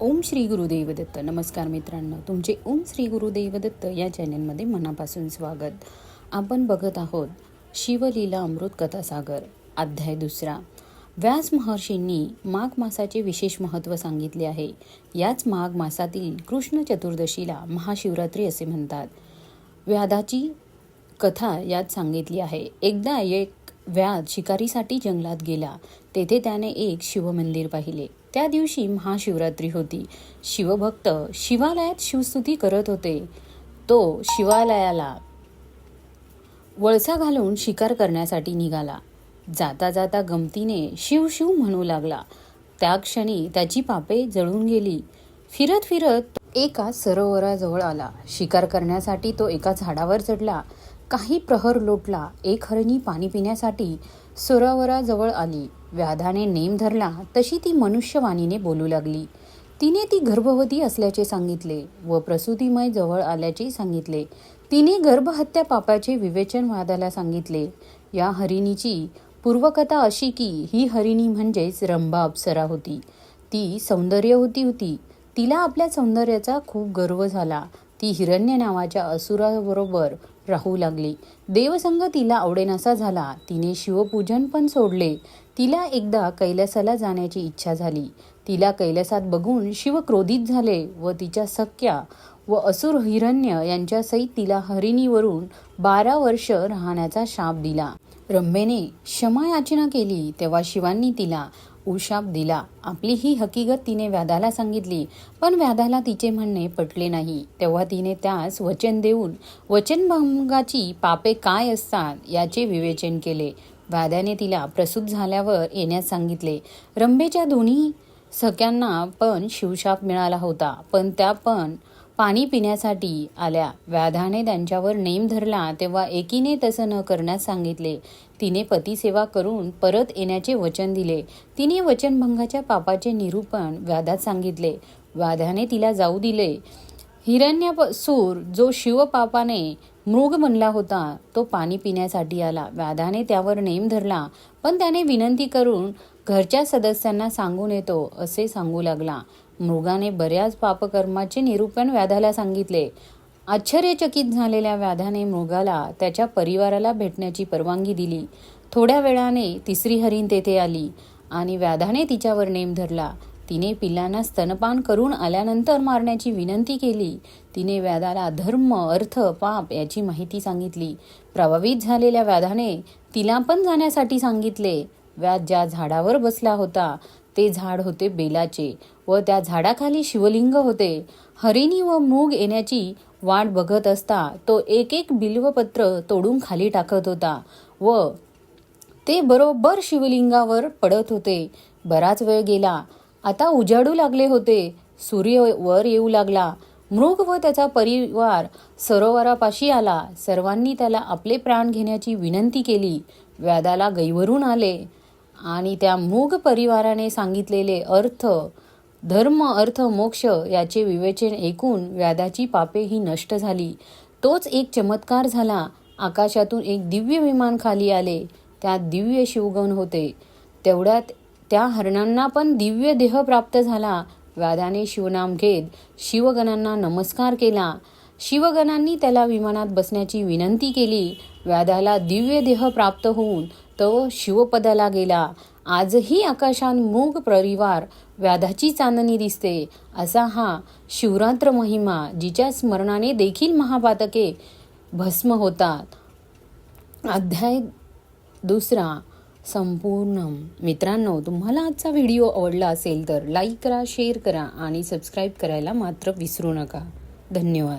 ओम श्री गुरुदेव दत्त नमस्कार मित्रांनो तुमचे ओम श्री गुरुदेव दत्त या चॅनलमध्ये मनापासून स्वागत. आपण बघत आहोत शिवलीला अमृत कथासागर अध्याय दुसरा. व्यास महर्षींनी माघ मासाचे विशेष महत्त्व सांगितले आहे. याच माघ मासातील कृष्ण चतुर्दशीला महाशिवरात्री असे म्हणतात. व्याधाची कथा यात सांगितली आहे. एकदा एक व्याध शिकारीसाठी जंगलात गेला. तेथे त्याने एक शिवमंदिर पाहिले. त्या दिवशी महाशिवरात्री होती. शिवभक्त शिवालयात शिवस्तुती करत होते. तो शिवालयाला वळसा घालून शिकार करण्यासाठी निघाला. जाता जाता गमतीने शिव शिव म्हणू लागला. त्या क्षणी त्याची पापे जळून गेली. फिरत फिरत एका सरोवराजवळ आला. शिकार करण्यासाठी तो एका झाडावर चढला. काही प्रहर लोटला. एक हरणी पाणी पिण्यासाठी सरोवराजवळ आली. व्याधाने नेम धरला तशी ती मनुष्यवाणीने बोलू लागली. तिने ती गर्भवती असल्याचे सांगितले व प्रसूतीमय जवळ आल्याचे सांगितले. तिने गर्भहत्या पापाचे विवेचन वादाला सांगितले. या हरिणीची पूर्वकथा अशी की ही हरिणी म्हणजेच रंभा अप्सरा होती. ती सौंदर्यवती होती. तिला आपल्या सौंदर्याचा खूप गर्व झाला. ती हिरण्य नावाच्या असुराबरोबर राहू लागली. देवसंग तिला आवडेनासा झाला. तिने शिवपूजन पण सोडले. तिला एकदा कैलासाला जाण्याची इच्छा झाली. तिला कैलासात बघून शिव क्रोधित झाले व तिच्या सख्या व असुर हिरण्य यांच्या सहित तिला हरिणीवरून बारा वर्ष राहण्याचा शाप दिला. रंभेने क्षमा याचना केली तेव्हा शिवांनी तिला उशाप दिला. आपली ही हकीकत तिने व्याधाला सांगितली. पण व्याधाला तिचे म्हणणे पटले नाही. तेव्हा तिने त्यास वचन देऊन वचनभंगाची पापे काय असतात याचे विवेचन केले. व्याध्याने तिला प्रसूत झाल्यावर येण्यास सांगितले रंभेच्या दोन्ही सख्यांना पण शिवशाप मिळाला होता पण त्या पण पाणी पिण्यासाठी आल्या. व्याधाने त्यांच्यावर नेम धरला तेव्हा एकीने तसं न करण्यास सांगितले. तिने पतीसेवा करून परत येण्याचे वचन दिले. तिने वचनभंगाच्या पापाचे निरूपण व्याधात सांगितले. व्याधाने तिला जाऊ दिले. हिरण्यासूर जो शिवपापाने मृग बनला होता तो पाणी पिण्यासाठी आला. व्याधाने त्यावर नेम धरला पण त्याने विनंती करून घरच्या सदस्यांना सांगून येतो असे सांगू लागला. मृगाने बऱ्याच पापकर्माचे निरूपण व्याधाला सांगितले. आश्चर्यचकित झालेल्या व्याधाने मृगाला त्याच्या परिवाराला भेटण्याची परवानगी दिली. थोड्या वेळाने तिसरी हरीण तेथे आली आणि व्याधाने तिच्यावर नेम धरला. तिने पिल्लांना स्तनपान करून आल्यानंतर मारण्याची विनंती केली. तिने व्याधाला धर्म अर्थ पाप याची माहिती सांगितली. प्रभावित झालेल्या व्याधाने तिला पण जाण्यासाठी सांगितले. व्याध ज्या झाडावर बसला होता ते झाड होते बेलाचे व त्या झाडाखाली शिवलिंग होते. हरिणी व मूग येण्याची वाट बघत असता तो एक एक बिल्वपत्र तोडून खाली टाकत होता व ते बरोबर शिवलिंगावर पडत होते. बराच वेळ गेला. आता उजाडू लागले होते. सूर्य वर येऊ लागला. मृग व त्याचा परिवार सरोवरापाशी आला. सर्वांनी त्याला आपले प्राण घेण्याची विनंती केली. व्यादाला गैवरून आले आणि त्या मूग परिवाराने सांगितलेले अर्थ धर्म अर्थ मोक्ष याचे विवेचन ऐकून व्याधाची पापे ही नष्ट झाली. तोच एक चमत्कार झाला. आकाशातून एक दिव्य विमान खाली आले. त्यात दिव्य शिवगण होते. तेवढ्यात त्या हरणांना पण दिव्य देह प्राप्त झाला. व्याधाने शिवनाम घेत शिवगणांना नमस्कार केला. शिवगणांनी त्याला विमानात बसण्याची विनंती केली. व्याधाला दिव्य देह प्राप्त होऊन तो शिवपदाला गेला. आजही आकाशान मूग परिवार व्याधाची चांदणी दिसते. असा हा शिवरात्र महिमा जिच्या स्मरणाने देखील महापातके भस्म होतात. अध्याय दुसरा संपूर्ण मित्रांनो तुम्हाला आजचा व्हिडिओ आवडला असेल तर लाईक करा शेअर करा आणि सबस्क्राईब करायला मात्र विसरू नका. धन्यवाद.